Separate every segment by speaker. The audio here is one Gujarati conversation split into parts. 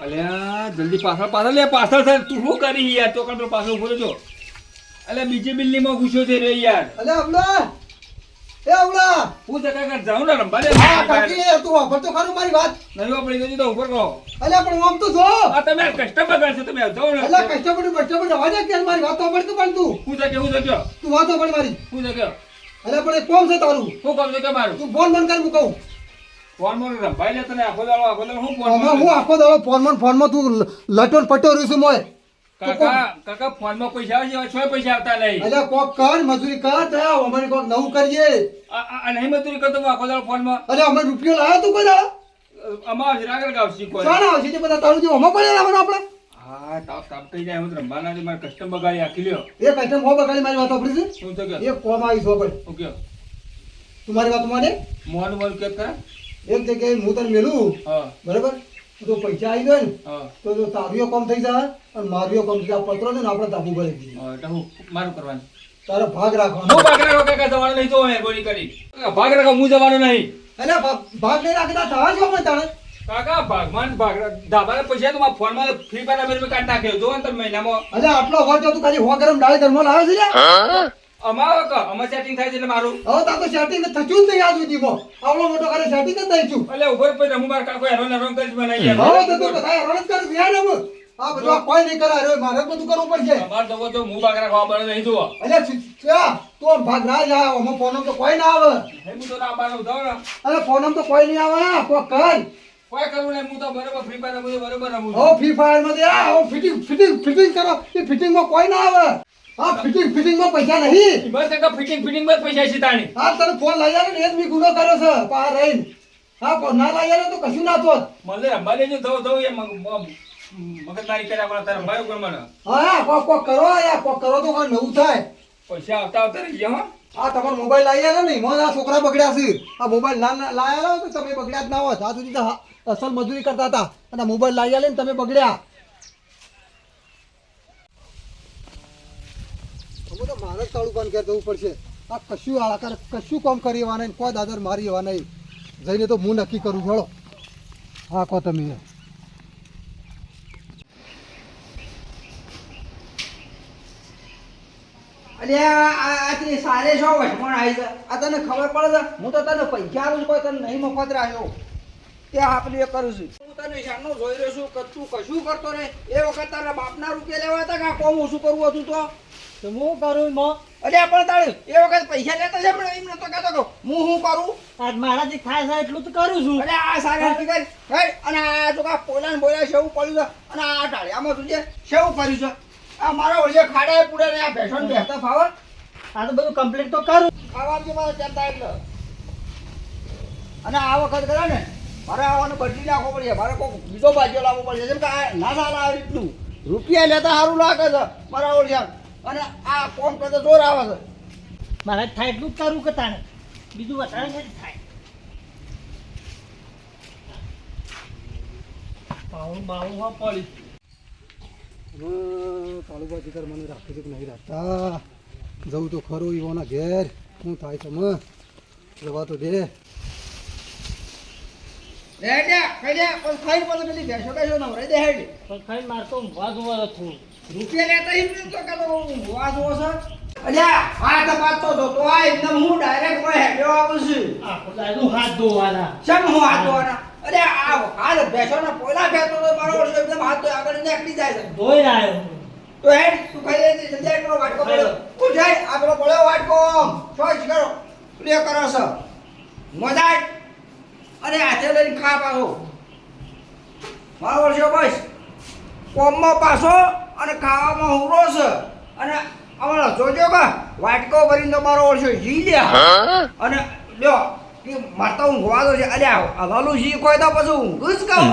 Speaker 1: અલ્યા જલ્દી પાછળ પાછળ લે પાછળ થાય તું શું કરી યાર? તો કંટ્રોલ પાછળ ઊભો છો અલ્યા બીજી બિલ્ડિંગમાં ઘૂસ્યો છે રે યાર.
Speaker 2: અલે અવલા એ અવલા
Speaker 1: હું તો કાકા જાઉં ને રંભા લે
Speaker 2: હા કાકી તું વાપર તો ખરું મારી વાત.
Speaker 1: નવી પડી ગઈ તો ઉપર કહો
Speaker 2: અલે પણ આમ તો જો
Speaker 1: આ તમે કસ્ટમર કરશો તમે જાઉં ને.
Speaker 2: અલે કસ્ટમર કસ્ટમર રવા દે કે મારી વાત તો પડતું પણ તું
Speaker 1: હું છે કે હું કયો
Speaker 2: તું વાતો પડ મારી.
Speaker 1: હું છે કે?
Speaker 2: અલે પણ એ કોમ છે તારું.
Speaker 1: શું કામ છે કે મારું?
Speaker 2: તું ફોન બંધ કર હું કહું.
Speaker 1: ફોનમાં રંભાઈ લે તને આખો દાડો આખો દાડો હું ફોન
Speaker 2: હું આખો દાડો ફોનમાં ફોનમાં તું લટોન પટ્ટો રહ્યું છું મોય.
Speaker 1: કાકા કાકા ફોન પૈસા આવે છે પૈસા આવતા નહીં.
Speaker 2: અલે કોક કર મજૂરી કર તો અમારે કોક નવું કરીએ.
Speaker 1: આ- આ આ નહીં મજૂરી કરતો હું આખો દાડો ફોનમાં.
Speaker 2: અલે રૂપિયો લાવ્યો તું કોઈ
Speaker 1: અમાર જરાગર
Speaker 2: આવશે તે બધા? તારું જે પડે લાવવાનું આપણે?
Speaker 1: હા તાપ તાપ થઈ જાય હું તો રંભાના મારે કસ્ટમ બગાડી આખી લ્યો.
Speaker 2: એ કસ્ટમ હો બગાડી મારી વાત આપણી છે?
Speaker 1: શું છે કે?
Speaker 2: એ કોમ આવી છો ભાઈ
Speaker 1: હું કયો
Speaker 2: તું મારી વાત માને?
Speaker 1: મોન મોહન કે કરે?
Speaker 2: એક જગ્યાએ હું તને મેલું? બરાબર? તો પૈસા આવી ગયો ને તો જો તારીઓ કમ થઈ જાય અને મારીઓ કમ થઈ જાય પત્રો છે ને આપણે તાબુ ભરી દઈએ.
Speaker 1: હા, એટલે હું મારું કરવાનું?
Speaker 2: તારો ભાગ
Speaker 1: હું ભાગ રાખો કાકા જવાનું નહીં તો મહેરબાની કરી. ભાગ રાખો હું જવાનું નહીં.
Speaker 2: એટલે ભાગ નહીં રાખતા થવા જો પણ તારે
Speaker 1: કાકા ભાગમાં ભાગ ધાબાના પૈસા તો મારા ફોનમાં ફ્રી ફાયર મેં કાઢી નાખ્યો જો ને તમે મહિનામાં.
Speaker 2: એટલે આટલો વાર તો તું ખાલી હો ગરમ ડાળી ધર્મ લાવે છે લ્યા?
Speaker 1: અમારો ક અમાર સેટિંગ થાય છે એટલે મારું.
Speaker 2: હવે તાર તો સેટિંગ થયું જ નહીં આજ સુધીમાં આવડો મોટો કરે સેટિંગ જ નહીં છું
Speaker 1: એટલે ઉપર પર હું મારા કાકો હેરો હેરો કરી બનાવી
Speaker 2: હવે તો તો થાય હેરો જ કરે યાર હવે. આ બધું કોઈ નહીં કરે અરે મારે બધું કરવું પડશે.
Speaker 1: અમાર તો તો હું બાગરા ખાવા પડે નહીં જુઓ.
Speaker 2: એટલે છી- તો ભાગ ના જાય અમે ફોનમાં તો કોઈ ના આવે.
Speaker 1: હું તો ના બાનો ઉઠાવ
Speaker 2: અરે ફોનમાં તો કોઈ નહીં આવે. કો કર.
Speaker 1: કોઈ કરવું નહીં હું તો બરોબર ફ્રી ફાયર રમું બરોબર રમું
Speaker 2: ઓ ફ્રી ફાયરમાં આ હવે ફિટિંગ ફિટિંગ ફિટિંગ કરો. એ ફિટિંગમાં કોઈ ના આવે. હા ફિટિંગ ફિટિંગમાં પૈસા નહીં.
Speaker 1: બસ એક ફિટિંગ ફિટિંગમાં પૈસા છે તાણી.
Speaker 2: હા તને ફોન લઈ આવ્યો ને એ જ મેં ગુનો કર્યો છે પા રહીને. હા પણ ના લઈ આવ્યો તો કશું ના થોત
Speaker 1: મને રંબા લેજો દઉં દઉં એ મગ- મગ- મગજમારી કર્યા પણ તારે રંબાયું કોણ મને
Speaker 2: હા કોક કોક કરો યાર કોક કરો તો કોઈ નવું થાય.
Speaker 1: પૈસા આવતા આવતા રહી ગયા હો.
Speaker 2: આ તમારો મોબાઈલ લઈ આવ્યો નહીં મને આ છોકરા બગડ્યા છે. આ મોબાઈલ ના ના લાયા તો તમે બગડ્યા જ ના હોત આ સુધી તો અસલ મજૂરી કરતા હતા. અને મોબાઈલ લઈ આવ્યા ને તમે બગડ્યા. અમે તો મારે તાળું કાળું બંધ જવું પડશે. આ કશું આળા કશું કામ કરી એવા નહીં કોઈ દાદર મારી એવા નહીં. જઈને તો હું નક્કી કરું ચલો હા કહો તમે
Speaker 3: સારે છો આવી છે આ તને ખબર પડે છે? હું તો તને પૈસા કોઈ તને નહીં મફત રાખ્યો. તે આપણે એ કરું છું. હું તને શાનો જોઈ રહ્યો છું કે તું કશું કરતો રે એ વખત તારા બાપના રૂપિયા લેવા હતા કે આ કોમ ઓછું કરવું હતું તો?
Speaker 2: તો હું કરું મો
Speaker 3: અરે પણ તારે એ વખત પૈસા લેતા છે પણ એમ નતો કહેતો હું શું કરું?
Speaker 4: આજ મારાથી થાય છે એટલું તો કરું છું.
Speaker 3: અરે આ સારા કરી હેડ અને આ તો કા પોલાને બોલ્યા શેવું પડ્યું છે અને આ ટાળિયામાં તું જે શેવું કર્યું છે. આ મારા ઓળીએ ખાડા પૂડે ને આ ભેસણ બેસતા ફાવે.
Speaker 4: આ તો બધું કમ્પ્લીટ તો કરું.
Speaker 3: ખાવા જે મારે ચડતા એટલે. અને આ વખત કરે ને મારે આવવાનું બદલી નાખવો પડશે મારે કોઈ બીજો બાજુ લાવવો પડશે જેમ કે આ ના સારા આ રીતનું. રૂપિયા લેતા સારું લાગે છે મારા ઓળખ્યા અને આ કોમ કરતા જોર આવે છે.
Speaker 4: મારે થાય એટલું જ કરું કે તાણે? બીજું વધારે નથી થાય. પાઉં બાવું હા પડી
Speaker 2: કાળુબા જીગર મને રાખી છે કે નહીં રાખતા? જવું તો ખરું ઈવોના ઘેર. શું થાય છે મ જવા તો દે.
Speaker 3: લે દે ખાઈ દે પણ ખાઈ પછી પેલી બેસો બેસો નવરાઈ દે હેડ
Speaker 4: પણ ખાઈ મારતો ઊંઘવા જોવા થોડું
Speaker 3: રૂપિયા લેતા એમ નહીં તો કે તો ઊંઘવા જોવો છે? અલ્યા આ તો વાત તો જોતો આ એકદમ હું ડાયરેક્ટ કોઈ હેડ્યો આવું છું.
Speaker 4: આ દાડો હાથ ધોવાના.
Speaker 3: શેમ હું હાથ ધોવાના? અરે આ હાથ ને પોલા ફેંકતો તો મારો વર્ષ એકદમ હાથ તો આગળ નીકળી જાય છે.
Speaker 4: ધોઈ આવ્યો
Speaker 3: તો હેડ તું ખાઈ લેજે સંજય કરો વાટકો પડ્યો. તું જાય આ પેલો પડ્યો વાટકો. છોઈ કરો. પ્લે કરો છો. મજા અરે હાથે લઈને ખા પાછો. મારો વર્ષો બસ. કોમમાં પાછો. અને ખાવામાં હુરો છે. અને અમારા જોજો કા વાટકો ભરીને તો મારો વર્ષો જી લે. અને લ્યો કે મારતા હું દો છે. અલ્યા હવાલું જી કોઈ તો પછી ઊંઘ જ કામ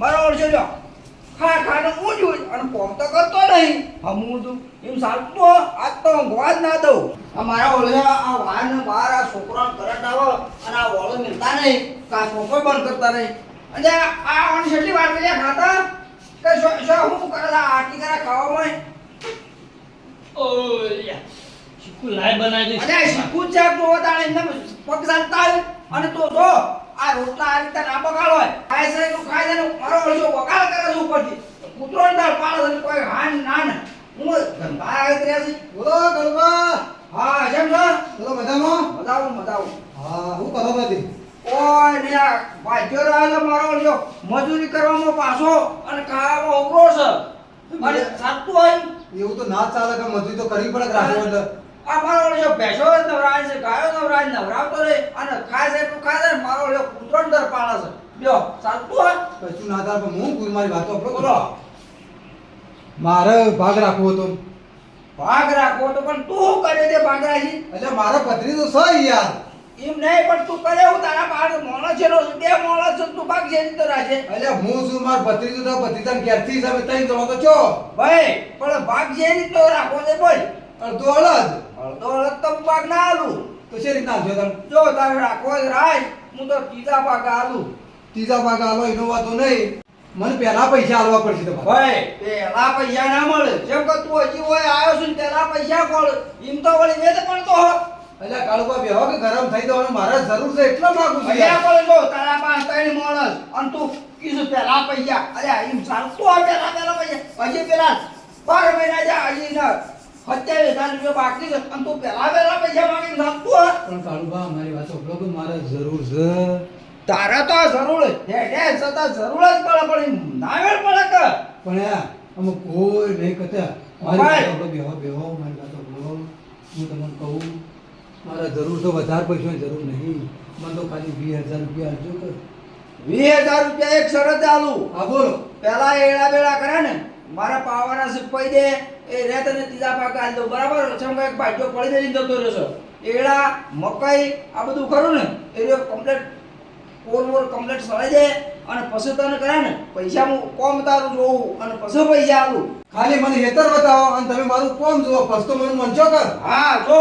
Speaker 3: મારો વર્ષો લ્યો. ખા ખાને હું જોઈ અને કોમ તો કરતો નહીં. હમું તું. એમ સાલતો આજ તો ઊંઘવા જ ના દઉં. આ મારા ઓળે આ વાન ને બહાર આ છોકરા કરંટ આવો અને આ ઓળો મિલતા નહીં. કા છોકરો બંધ કરતા નહીં. અને આ આણ છેલ્લી વાર કરી ખાતા? કે શું શું હું કરે? છે? આ ખાવા કરે ખાવામાં
Speaker 4: ઓય ચીકુ લાય બનાવી
Speaker 3: દે આ શીકુ છે તો તાણે એમને પગ ચાલતા અને તો જો આ રોટલા આ રીતે ના બગાડ હોય. ખાય છે તું ખાય છે ને મારો ઓળખો વગાડ કરે છે ઉપરથી. કૂતરો ને તાર પાડે છે કોઈ હાન ના ને હું ધંધા આવી રહ્યા છે.
Speaker 2: બોલો ગરબા.
Speaker 3: હા જેમ છો?
Speaker 2: બોલો મજામાં?
Speaker 3: મજા આવું
Speaker 2: હા હું કરો બધી?
Speaker 3: ઓય ને આ રહ્યો મારો મજૂરી કરવામાં પાછો. અને ખાવામાં ઉભરો છે. અને સાચું હોય
Speaker 2: એવું તો ના ચાલે કે મજૂરી તો કરવી પડે કે રાખવું એટલે.
Speaker 3: આ મારો લ્યો ભેંસો નવરાય છે ગાયો નવરાય નવરાવતો રે. અને ખાય છે તું ખાય છે મારો લ્યો કૂતરો દર પાડે છે. લ્યો સાચું હોય?
Speaker 2: કશું ના થાય પણ હું મારી વાતો
Speaker 3: બોલો.
Speaker 2: મારે ભાગ રાખવો હતો.
Speaker 3: ભાગ રાખવો તો પણ તું કરે દે ભાગ રાખી
Speaker 2: એટલે મારો પત્રી તો સહી યાર.
Speaker 3: એમ નહીં પણ તું કરે હું તારા બાર મોણસ છે નો બે મોણો છે તું ભાગ છે તો રાજે
Speaker 2: એટલે હું શું માર ભત્રીજો તો ભત્રીજાને ઘેરથી સામે તઈ તો તો છો.
Speaker 3: ભાઈ પણ ભાગ છે તો રાખો છે બોલ.
Speaker 2: અડધો અડધ?
Speaker 3: અડધો અડધ તો ભાગ ના આલું
Speaker 2: તો છે રીતના જો તમે?
Speaker 3: જો તારે રાખો જ રાજ હું તો ત્રીજા ભાગ આલું
Speaker 2: ત્રીજા ભાગ આલો એનો વાતો નહીં. મને પહેલા પૈસા આલવા પડશે તમારે.
Speaker 3: ભાઈ પેલા પૈસા ના મળે. જેમ કે તું હજી હોય આવ્યો છું ને પેલા પૈસા કોણ? એમ તો વળી વેદ પડતો હો
Speaker 2: એટલે કાળુબા બેહો કે ગરમ થઈ જવાનું? મારે જરૂર છે એટલા માંગુ છું
Speaker 3: અહીંયા પણ જો તારા પાસે ત્રણ માણસ અને તું કીધું પેલા પૈસા અરે એમ ચાલતું આ પેલા પેલા પૈસા હજી પેલા બાર મહિના જા હજી ના. સત્યાવીસ હજાર રૂપિયા બાકી છે. અને તું પેલા પેલા પૈસા માંગીને ચાલતું હોય.
Speaker 2: પણ કાળુબા મારી વાત સાંભળો કે મારે જરૂર છે.
Speaker 3: તારે તો જરૂર હે હે છતાં જરૂર જ પડે પણ એમ ના પડે કે.
Speaker 2: પણ યાર અમે કોઈ નહીં કહેતા. મારી બેહો બેહો મારી વાત સાંભળો. હું તમને કહું મારે જરૂર તો વધારે પૈસાની જરૂર નહીં. મને તો ખાલી વીસ હજાર રૂપિયા આપજો કે
Speaker 3: વીસ હજાર રૂપિયા એક શરત ચાલુ.
Speaker 2: હા બોલો.
Speaker 3: પેલા એડા બેડા કરે ને મારા પાવાના સિપાઈ દે એ રે તને ત્રીજા પાક આલી દો બરાબર? ચમ એક ભાઈઓ પડી દઈને જતો રહેશો. એડા મકાઈ આ બધું ખરું ને એ રહ્યો કમ્પ્લેટ કોલ વોર કમ્પ્લેટ સળાઈ દે અને પછી તને કરે ને પૈસા હું કોમ તારું જોઉં અને પછી પૈસા આલું.
Speaker 2: ખાલી મને હેતર બતાવો અને તમે મારું કોમ જુઓ. ફસ્તો મને મંચો કર.
Speaker 3: હા જો.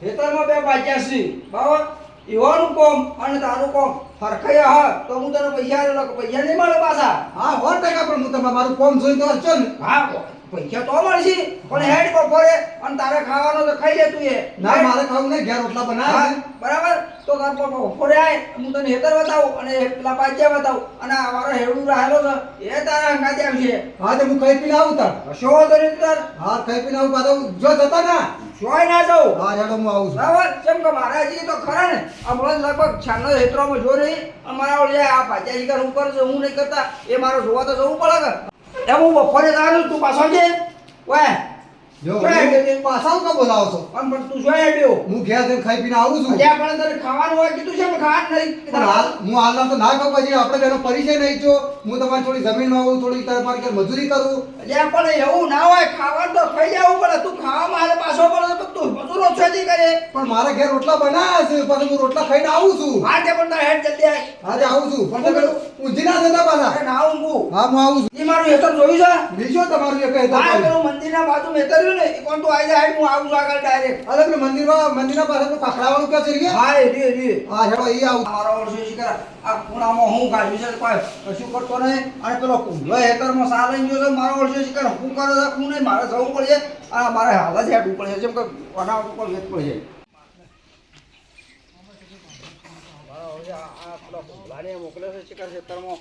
Speaker 3: ખેતરમાં બે બાજ્યા છે. બરાબર એવાનું કોમ અને તારું કોમ. હરખાઈ હા તો હું તને પૈસા પૈસા નહીં મળે પાછા.
Speaker 2: હા, સો ટકા પણ હું તમારું મારું કોમ જોઈ તો હરશો ને.
Speaker 3: હા પૈસા તો મળશે પણ હેડ બપોરે અને તારે ખાવાનો તો ખાઈ લે તું એ.
Speaker 2: ના મારે ખાવું નહીં ઘેર રોટલા બનાવ
Speaker 3: બરાબર? તો બપોરે આય હું તને હેતર બતાવું અને પેલા પાચ્યા બતાવું. અને આ મારો હેડું રહેલો છે એ તારા હંગાતે આવશે
Speaker 2: હા તો હું ખાઈ પીને આવું તાર.
Speaker 3: શો તરી તાર.
Speaker 2: હા ખાઈ પીને આવું પાછો જો જતા ના.
Speaker 3: શોય ના જાઉં.
Speaker 2: હા હેડો હું આવું છું.
Speaker 3: બરાબર? જેમ કે મારા હજી તો ખરા ને. હમણાં લગભગ છાનો હેતરોમાં જો રહી અમારા ઓલે આ ભાજ્યા શિકાર હું કરું છું હું નહીં કરતા. એ મારો જોવા તો જવું પડે કે એમ હું બપોરે જવાનું તું પાછો છે ઓય.
Speaker 2: જો પાછા હું બોલાવો છો?
Speaker 3: પણ પણ તું જોઈ આવ્યો
Speaker 2: હું ઘેર જઈને ખાઈ પીને આવું છું.
Speaker 3: અલ્યા પણ તને ખાવાનું હોય કીધું છે પણ ખાવાનું નહીં
Speaker 2: પણ હાલ હું હાલના તો ના કહું પછી આપણે બેનો પરિચય નહીં જો હું તમારી થોડી જમીનમાં આવું થોડી તમારી ઘેર મજૂરી કરું.
Speaker 3: અલ્યા પણ એવું ના હોય ખાવાનું તો ખાઈ જવું પડે. તું ખાવા મારે પાછો પડે તો તું બધું રોછેથી કરે.
Speaker 2: પણ મારા ઘેર રોટલા બનાવ્યા છે પણ હું રોટલા ખાઈને આવું છું.
Speaker 3: હા તે પણ હેડ જલ્દી આય.
Speaker 2: આવું છું. પણ તમે ઊંધી ના જતા પાછા.
Speaker 3: ના ઊંઘું.
Speaker 2: હા હું આવું છું.
Speaker 3: મારું હેતર જોયું છે?
Speaker 2: બીજો તમારું એક હેતર
Speaker 3: મંદિરના બાજુ ને એ કોણ તો આવી જાય હું આવું છું આગળ ડાયરેક્ટ
Speaker 2: પેલું મંદિરમાં મંદિરના પાસે તો કાકડાવાળું ક્યાં છે
Speaker 3: હા એ રી રી
Speaker 2: હા હેડો એ આવું.
Speaker 3: મારો વર્ષો કરા આ ખૂણામાં હું કાઢ્યું છે કોઈ કશું કરતો નહીં. અને પેલો કુંભલો હેતરમાં સા લઈને ગયો છે મારો વર્ષો કરા હું કરે છે હું નહીં મારે જવું પડશે આ મારે હાલત જ હેઠવું પડશે જેમ કે વનાવટ ઉપર વેચ પડશે મારો આ આ પેલો કુંભલાને મોકલે છે શિકાર હેતરમાં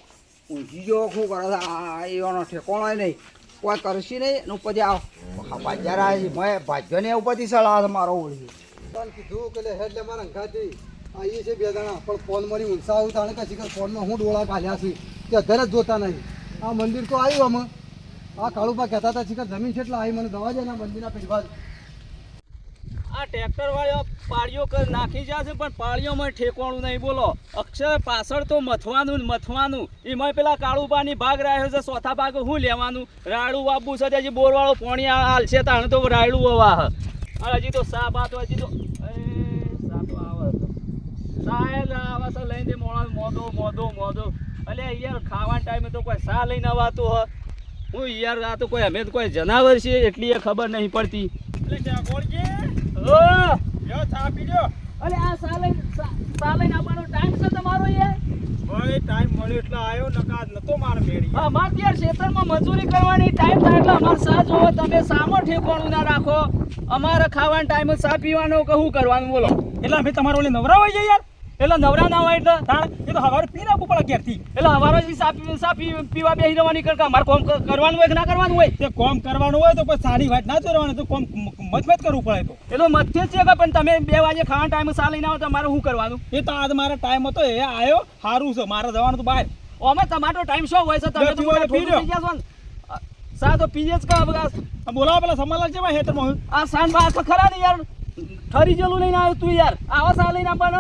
Speaker 3: ઊંઘી જો શું કરે છે? આ એવાનો ઠેકોણો નહીં. કોઈ કરશી નહીં ને ઉપરથી આવ. ભાજ્યા રહ્યા છે મેં ભાજ્યોને ઉપરથી સળા છે મારો ઓળી.
Speaker 2: કીધું કે લે હેડ મારા અંગાથી. આ એ છે બે જણા. પણ ફોન મારી ઊંચા આવ્યું તાણે કશી ફોનમાં હું ડોળા કાઢ્યા છે. તે અત્યારે જ જોતા નહીં. આ મંદિર તો આવ્યું અમે આ કાળુપા કહેતા હતા, શીખર, જમીન છે એટલે આવી મને દવા જાય મંદિરના પેટભાગ
Speaker 1: આ ટ્રેક્ટર વાળો પાળીઓ નાખી જશે પણ પાળીઓમાં ઠેકવાનું નહીં બોલો. અક્ષર પાછળ તો મથવાનું મથવાનું. એમાં પેલા કાળુબાની ભાગ રહ્યો છે, ચોથા ભાગ હું લેવાનું? રાયડું વાપવું છે હજી બોરવાળો પોણી હાલ હાલશે, તાણે તો રાયડું વાહ હજી તો સા બાત હજી તો એ સા તો સાહેબ આવે છે, લઈને મોણા મોદો મોદો મોદો. અલે યાર, ખાવાના ટાઈમે તો કોઈ સા લઈને આવાતું હ હું યાર તો કોઈ અમે તો કોઈ જનાવર છે એટલી ખબર નહીં પડતી. ઓ અલે આ સા લઈને સા- સા લઈને આવવાનો ટાઈમ છે તમારો યાર અમાર તો યાર ખેતરમાં મજૂરી કરવાની ટાઈમ થાય એટલે અમારે સા જોવો તમે સામો ઠેકવાનું ના રાખો. અમારે ખાવાનો ટાઈમ સા પીવાનો કહું કરવાનું બોલો.
Speaker 4: એટલે અમે તમારો ઓલી નવરા હોય છે યાર?
Speaker 3: એટલે નવરા ના હોય એટલે
Speaker 1: તાણ એ તો હવારે પી નાખવું પડે ઘેરથી.
Speaker 3: એટલે હવારે જ સા પી- સા પી- પીવા બેસી રહેવાની કરતા મારે કોમ કરવાનું હોય કે ના કરવાનું હોય?
Speaker 1: તે કોમ કરવાનું હોય તો પછી સારી વાત ના ચોરવાની તો કોમ મતમત કરવું પડે તો.
Speaker 3: એટલે મધ્ય છે કે પણ તમે બે વાગે ખાવાના ટાઈમે સા લઈને આવો તો મારે શું કરવાનું?
Speaker 1: એ તો આજ મારા ટાઈમ હતો એ આવ્યો સારું છે મારે જવાનું તો બહાર.
Speaker 3: ઓમાં તમારો ટાઈમ શું હોય છે? તમે તો
Speaker 1: પી
Speaker 3: છો સા તો પીજે જ કા
Speaker 1: બગાસ બોલાવો પેલા સમાલાલ છે ભાઈ મોહ
Speaker 3: આ સાન બા ખરા ને યાર. ઠરી જેલું લઈને આવ્યો તું યાર. આવા સા લઈને આપવાનો